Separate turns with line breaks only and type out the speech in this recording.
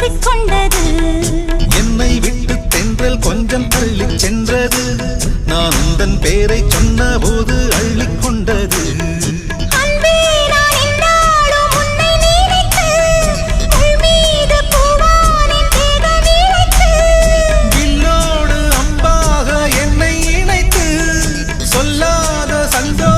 கொண்டது
என்னை விட்டு தென்றல் கொஞ்சம் தள்ளி சென்றது. நான் உந்தன் பேரை சொன்ன போது அள்ளிக்கொண்டது சொல்லாத சந்தோஷம்